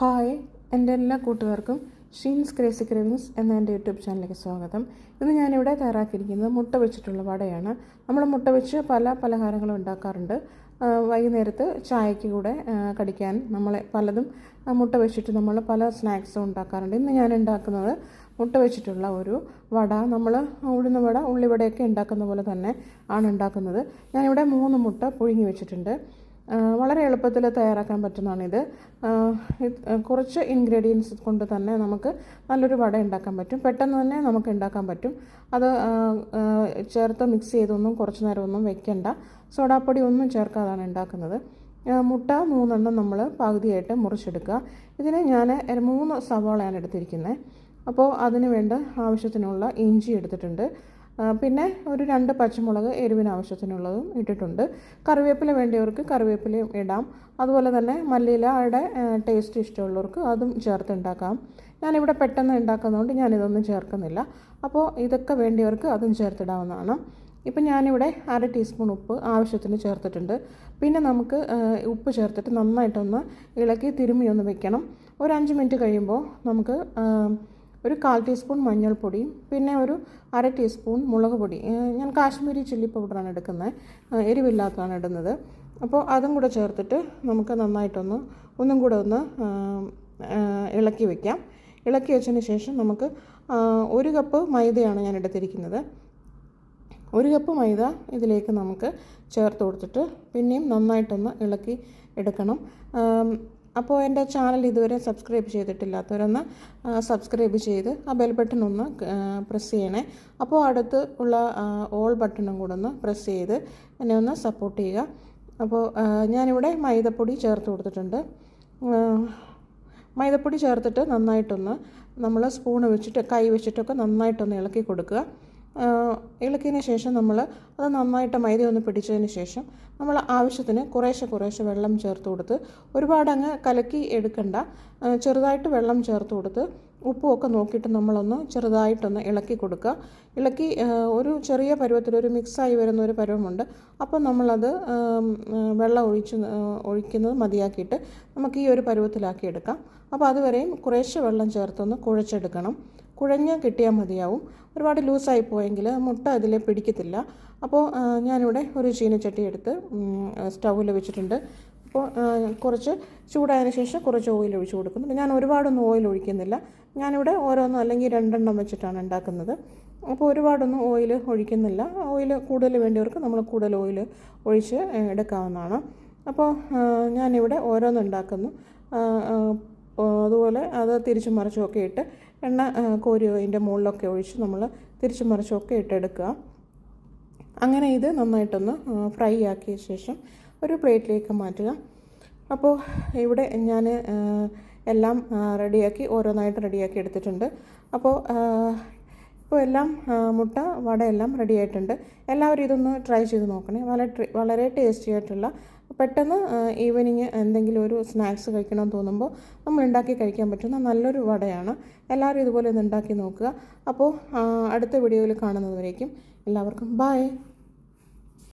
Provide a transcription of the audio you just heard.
Hi എന്റെ എല്ലാ കൂട്ടുകാർക്കും ഷീൻസ് ക്രേസി ക്രീംസ് എന്ന എന്റെ യൂട്യൂബ് ചാനലിലേക്ക് സ്വാഗതം. ഇന്ന് ഞാനിവിടെ തയ്യാറാക്കിയിരിക്കുന്നത് മുട്ട വെച്ചിട്ടുള്ള വടയാണ്. നമ്മൾ മുട്ട വെച്ച് പല പലഹാരങ്ങളും ഉണ്ടാക്കാറുണ്ട്. വൈകുന്നേരത്ത് ചായക്ക് കൂടെ കടിക്കാൻ നമ്മൾ പലതും മുട്ട വെച്ചിട്ട് നമ്മൾ പല സ്നാക്സും ഉണ്ടാക്കാറുണ്ട്. ഇന്ന് ഞാൻ ഉണ്ടാക്കുന്നത് മുട്ട വെച്ചിട്ടുള്ള ഒരു വട. നമ്മൾ ഉഴുന്ന വട ഉള്ളിവടയൊക്കെ ഉണ്ടാക്കുന്ന പോലെ തന്നെ ആണ് ഉണ്ടാക്കുന്നത്. ഞാനിവിടെ മൂന്ന് മുട്ട പുഴുങ്ങി വെച്ചിട്ടുണ്ട്. വളരെ എളുപ്പത്തിൽ തയ്യാറാക്കാൻ പറ്റുന്നതാണിത്. കുറച്ച് ഇൻഗ്രീഡിയൻസ് കൊണ്ട് തന്നെ നമുക്ക് നല്ലൊരു വട ഉണ്ടാക്കാൻ പറ്റും. പെട്ടെന്ന് തന്നെ നമുക്ക് ഉണ്ടാക്കാൻ പറ്റും. അത് ചേർത്ത് മിക്സ് ചെയ്തൊന്നും കുറച്ച് നേരം ഒന്നും വെക്കണ്ട. സോഡാപ്പൊടി ഒന്നും ചേർക്കാതാണ് ഉണ്ടാക്കുന്നത്. മുട്ട മൂന്നെണ്ണം നമ്മൾ പകുതിയായിട്ട് മുറിച്ചെടുക്കുക. ഇതിന് ഞാൻ മൂന്ന് സവാളയാണ് എടുത്തിരിക്കുന്നത്. അപ്പോൾ അതിന് വേണ്ട ആവശ്യത്തിനുള്ള ഇഞ്ചി എടുത്തിട്ടുണ്ട്. പിന്നെ ഒരു രണ്ട് പച്ചമുളക് എരിവിന് ആവശ്യത്തിനുള്ളതും ഇട്ടിട്ടുണ്ട്. കറിവേപ്പില വേണ്ടിയവർക്ക് കറിവേപ്പിലയും ഇടാം. അതുപോലെ തന്നെ മല്ലിയിലയുടെ ടേസ്റ്റ് ഇഷ്ടമുള്ളവർക്ക് അതും ചേർത്ത് ഉണ്ടാക്കാം. ഞാനിവിടെ പെട്ടെന്ന് ഉണ്ടാക്കുന്നതുകൊണ്ട് ഞാനിതൊന്നും ചേർക്കുന്നില്ല. അപ്പോൾ ഇതൊക്കെ വേണ്ടിയവർക്ക് അതും ചേർത്തിടാവുന്നതാണ്. ഇപ്പം ഞാനിവിടെ അര ടീസ്പൂൺ ഉപ്പ് ആവശ്യത്തിന് ചേർത്തിട്ടുണ്ട്. പിന്നെ നമുക്ക് ഉപ്പ് ചേർത്തിട്ട് നന്നായിട്ടൊന്ന് ഇളക്കി തിരുമ്മി ഒന്ന് വെക്കണം. ഒരു അഞ്ച് മിനിറ്റ് കഴിയുമ്പോൾ നമുക്ക് ഒരു കാൽ ടീസ്പൂൺ മഞ്ഞൾപ്പൊടിയും പിന്നെ ഒരു അര ടീസ്പൂൺ മുളക് പൊടി. ഞാൻ കാശ്മീരി ചില്ലി പൗഡറാണ് എടുക്കുന്നത്. എരിവില്ലാത്തതാണ് ഇടുന്നത്. അപ്പോൾ അതും കൂടെ ചേർത്തിട്ട് നമുക്ക് നന്നായിട്ടൊന്ന് ഒന്നും കൂടെ ഒന്ന് ഇളക്കി വയ്ക്കാം ഇളക്കി വെച്ചതിന് ശേഷം നമുക്ക് ഒരു കപ്പ് മൈദയാണ് ഞാൻ എടുത്തിരിക്കുന്നത്. ഒരു കപ്പ് മൈദ ഇതിലേക്ക് നമുക്ക് ചേർത്ത് കൊടുത്തിട്ട് പിന്നെയും നന്നായിട്ടൊന്ന് ഇളക്കി എടുക്കണം. അപ്പോൾ എന്റെ ചാനൽ ഇതുവരെ സബ്സ്ക്രൈബ് ചെയ്തിട്ടില്ലാത്തവരൊന്ന് സബ്സ്ക്രൈബ് ചെയ്ത് ആ ബെൽ ബട്ടൺ ഒന്ന് പ്രസ് ചെയ്യണേ. അപ്പോൾ അടുത്ത് ഉള്ള ഓൾ ബട്ടണും കൂടെ ഒന്ന് പ്രസ് ചെയ്ത് എന്നെ ഒന്ന് സപ്പോർട്ട് ചെയ്യുക. അപ്പോൾ ഞാനിവിടെ മൈദപ്പൊടി ചേർത്ത് കൊടുത്തിട്ടുണ്ട്. മൈദപ്പൊടി ചേർത്തിട്ട് നന്നായിട്ടൊന്ന് നമ്മൾ സ്പൂൺ വെച്ചിട്ട് കൈ വെച്ചിട്ടൊക്കെ നന്നായിട്ടൊന്ന് ഇളക്കി കൊടുക്കുക. ഇളക്കിയതിന് ശേഷം നമ്മൾ അത് നന്നായിട്ട് മൈദ ഒന്ന് പിടിച്ചതിന് ശേഷം നമ്മൾ ആവശ്യത്തിന് കുറേശ്ശെ കുറേശ്ശെ വെള്ളം ചേർത്ത് കൊടുത്ത് ഒരുപാട് അങ്ങ് കലക്കി എടുക്കണ്ട. ചെറുതായിട്ട് വെള്ളം ചേർത്ത് കൊടുത്ത് ഉപ്പുമൊക്കെ നോക്കിയിട്ട് നമ്മളൊന്ന് ചെറുതായിട്ടൊന്ന് ഇളക്കി കൊടുക്കുക. ഇളക്കി ഒരു ചെറിയ പരുവത്തിൽ ഒരു മിക്സായി വരുന്ന ഒരു പരുവമുണ്ട്. അപ്പോൾ നമ്മളത് വെള്ളം ഒഴിച്ച് ഒഴിക്കുന്നത് മതിയാക്കിയിട്ട് നമുക്ക് ഈ ഒരു പരുവത്തിലാക്കി എടുക്കാം. അപ്പോൾ അതുവരെയും കുറേശ്ശെ വെള്ളം ചേർത്തൊന്ന് കുഴച്ചെടുക്കണം. കുഴഞ്ഞ് കിട്ടിയാൽ മതിയാവും. ഒരുപാട് ലൂസായി പോയെങ്കിൽ മുട്ട അതിൽ പിടിക്കത്തില്ല. അപ്പോൾ ഞാനിവിടെ ഒരു ചീനച്ചട്ടി എടുത്ത് സ്റ്റൗവിൽ വെച്ചിട്ടുണ്ട്. അപ്പോൾ കുറച്ച് ചൂടായതിന് ശേഷം കുറച്ച് ഓയിൽ ഒഴിച്ച് കൊടുക്കുന്നുണ്ട് ഞാൻ ഒരുപാടൊന്നും ഓയിൽ ഒഴിക്കുന്നില്ല. ഞാനിവിടെ ഓരോന്നും അല്ലെങ്കിൽ രണ്ടെണ്ണം വെച്ചിട്ടാണ് ഉണ്ടാക്കുന്നത്. അപ്പോൾ ഒരുപാടൊന്നും ഓയിൽ ഒഴിക്കുന്നില്ല. ഓയിൽ കൂടുതൽ വേണ്ടിയവർക്ക് നമ്മൾ കൂടുതൽ ഓയിൽ ഒഴിച്ച് എടുക്കാവുന്നതാണ്. അപ്പോൾ ഞാനിവിടെ ഓരോന്ന് ഉണ്ടാക്കുന്നു. ആ, ആ, അതുപോലെ അത് തിരിച്ചും മറിച്ചും ഒക്കെ ഇട്ട് എണ്ണ കോരി അതിന്റെ മുകളിലൊക്കെ ഒഴിച്ച് നമ്മൾ തിരിച്ചും മറിച്ചും ഒക്കെ ഇട്ടെടുക്കുക. അങ്ങനെ ഇത് നന്നായിട്ടൊന്ന് ഫ്രൈ ആക്കിയ ശേഷം ഒരു പ്ലേറ്റിലേക്ക് മാറ്റുക. അപ്പോൾ ഇവിടെ ഞാൻ എല്ലാം റെഡിയാക്കി ഓരോന്നായിട്ട് റെഡിയാക്കി എടുത്തിട്ടുണ്ട്. അപ്പോൾ ആ, ഇപ്പോൾ എല്ലാം മുട്ട വടയെല്ലാം റെഡി ആയിട്ടുണ്ട്. എല്ലാവരും ഇതൊന്ന് ട്രൈ ചെയ്ത് നോക്കണേ. വളരെ വളരെ ടേസ്റ്റി ആയിട്ടുള്ള പെട്ടെന്ന് ഈവനിങ് എന്തെങ്കിലും ഒരു സ്നാക്സ് കഴിക്കണമെന്ന് തോന്നുമ്പോൾ നമ്മൾ ഉണ്ടാക്കി കഴിക്കാൻ പറ്റുന്ന നല്ലൊരു വടയാണ്. എല്ലാവരും ഇതുപോലെ ഒന്ന് ഉണ്ടാക്കി നോക്കുക. അപ്പോൾ അടുത്ത വീഡിയോയിൽ കാണുന്നതുവരേക്കും. എല്ലാവർക്കും ബായ്